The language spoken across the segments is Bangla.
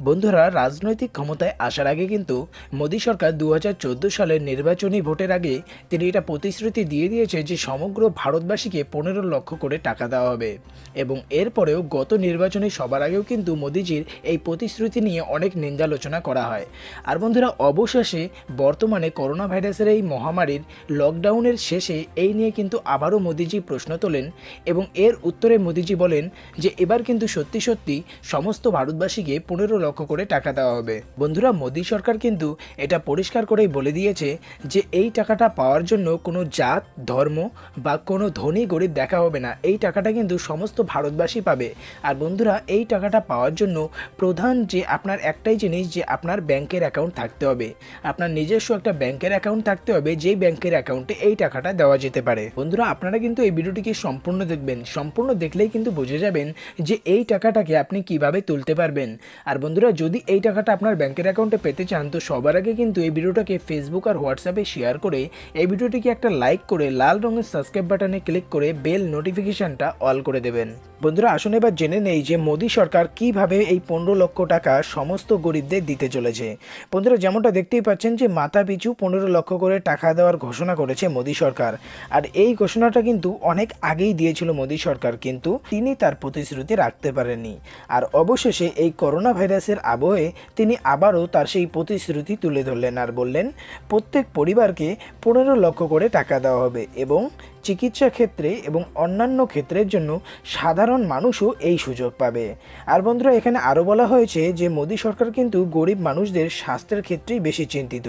বন্ধুরা, রাজনৈতিক ক্ষমতায় আসার আগে কিন্তু মোদী সরকার দু হাজার চোদ্দ সালের নির্বাচনী ভোটের আগে তিনি এটা প্রতিশ্রুতি দিয়ে দিয়েছে যে সমগ্র ভারতবাসীকে পনেরো লক্ষ করে টাকা দেওয়া হবে। এবং এরপরেও গত নির্বাচনে সবার আগেও কিন্তু মোদিজির এই প্রতিশ্রুতি নিয়ে অনেক নিন্দালোচনা করা হয়। আর বন্ধুরা, অবশেষে বর্তমানে করোনা ভাইরাসের এই মহামারীর লকডাউনের শেষে এই নিয়ে কিন্তু আবারও মোদিজি প্রশ্ন তোলেন এবং এর উত্তরে মোদিজি বলেন যে এবার কিন্তু সত্যি সত্যি সমস্ত ভারতবাসীকে পনেরো লক্ষ করে টাকা দেওয়া হবে। বন্ধুরা, মোদী সরকার কিন্তু এটা পরিষ্কার করেই বলে দিয়েছে যে এই টাকাটা পাওয়ার জন্য কোনো জাত, ধর্ম বা কোনো ধনী গরিব দেখা হবে না। এই টাকাটা কিন্তু সমস্ত ভারতবাসী পাবে। আর বন্ধুরা, এই টাকাটা পাওয়ার জন্য প্রধান যে আপনার একটাই জিনিস যে আপনার ব্যাংকের অ্যাকাউন্ট থাকতে হবে। আপনার নিজস্ব একটা ব্যাংকের অ্যাকাউন্ট থাকতে হবে, যেই ব্যাংকের অ্যাকাউন্টে এই টাকাটা দেওয়া যেতে পারে। বন্ধুরা, আপনারা কিন্তু এই ভিডিওটিকে সম্পূর্ণ দেখবেন। সম্পূর্ণ দেখলেই কিন্তু বুঝে যাবেন যে এই টাকাটাকে আপনি কীভাবে তুলতে পারবেন। আর বন্ধুরা, যদি এই টাকাটা আপনার ব্যাংকের অ্যাকাউন্টে পেতে চান, তো সবার আগে কিন্তু এই ভিডিওটাকে ফেসবুক আর হোয়াটসঅ্যাপে শেয়ার করে, এই ভিডিওটিকে একটা লাইক করে, লাল রঙের সাবস্ক্রাইব বাটনে ক্লিক করে বেল নোটিফিকেশনটা অল করে দেবেন। বন্ধুরা, আসুন এবার জেনে নেই যে মোদী সরকার কীভাবে এই পনেরো লক্ষ টাকা সমস্ত গরিবদের দিতে চলেছে। বন্ধুরা, যেমনটা দেখতেই পাচ্ছেন যে মাথা পিছু পনেরো লক্ষ করে টাকা দেওয়ার ঘোষণা করেছে মোদী সরকার। আর এই ঘোষণাটা কিন্তু অনেক আগেই দিয়েছিল মোদী সরকার, কিন্তু তিনি তার প্রতিশ্রুতি রাখতে পারেননি। আর অবশেষে এই করোনা ভাইরাসের আবহে তিনি আবারও তার সেই প্রতিশ্রুতি তুলে ধরলেন আর বললেন, প্রত্যেক পরিবারকে পনেরো লক্ষ করে টাকা দেওয়া হবে এবং চিকিৎসা ক্ষেত্রে এবং অন্যান্য ক্ষেত্রের জন্য সাধারণ মানুষও এই সুযোগ পাবে। আর বন্ধুরা, এখানে আরও বলা হয়েছে যে, মোদী সরকার কিন্তু গরিব মানুষদের স্বাস্থ্যের ক্ষেত্রেই বেশি চিন্তিত।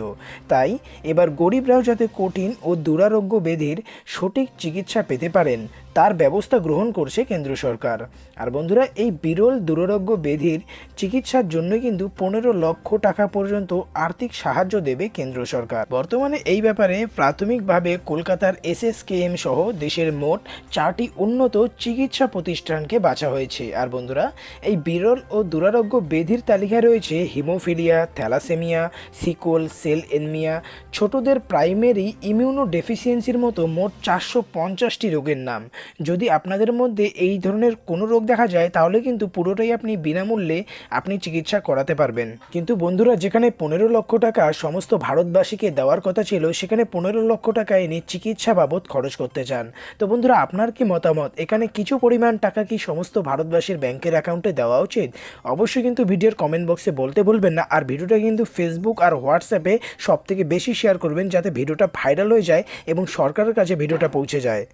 তাই এবার গরিবরাও যাতে কঠিন ও দুরারোগ্য ব্যাধির সঠিক চিকিৎসা পেতে পারেন তার ব্যবস্থা গ্রহণ করছে কেন্দ্র সরকার। আর বন্ধুরা, এই বিরল দুরারোগ্য বেধির চিকিৎসার জন্য কিন্তু পনেরো লক্ষ টাকা পর্যন্ত আর্থিক সাহায্য দেবে কেন্দ্র সরকার। বর্তমানে এই ব্যাপারে প্রাথমিকভাবে কলকাতার এসএসকেএম সহ দেশের মোট চারটি উন্নত চিকিৎসা প্রতিষ্ঠানকে বাছা হয়েছে। আর বন্ধুরা, এই বিরল ও দুরারোগ্য বেধির তালিকায় রয়েছে haemophilia, thalassaemia, sickle, cell anaemia. ছোটদের প্রাইমারি ইমিউনো ডেফিসিয়েন্সির মতো মোট চারশো পঞ্চাশটি রোগের নাম। যদি আপনাদের মধ্যে এই ধরনের কোনো রোগ দেখা যায়, তাহলে কিন্তু পুরোটাই আপনি বিনামূল্যে আপনি চিকিৎসা করাতে পারবেন। কিন্তু বন্ধুরা, যেখানে পনেরো লক্ষ টাকা সমস্ত ভারতবাসীকে দেওয়ার কথা ছিল, সেখানে পনেরো লক্ষ টাকা এনে চিকিৎসা বাবদ খরচ করতে চান। তো বন্ধুরা, আপনার কি মতামত? এখানে কিছু পরিমাণ টাকা কি সমস্ত ভারতবাসীর ব্যাংকের অ্যাকাউন্টে দেওয়া উচিত? অবশ্যই কিন্তু ভিডিওর কমেন্ট বক্সে বলতে বলবেন না, আর ভিডিওটা কিন্তু ফেসবুক আর হোয়াটসঅ্যাপে সব থেকে বেশি শেয়ার করবেন, যাতে ভিডিওটা ভাইরাল হয়ে যায় এবং সরকারের কাছে ভিডিওটা পৌঁছে যায়।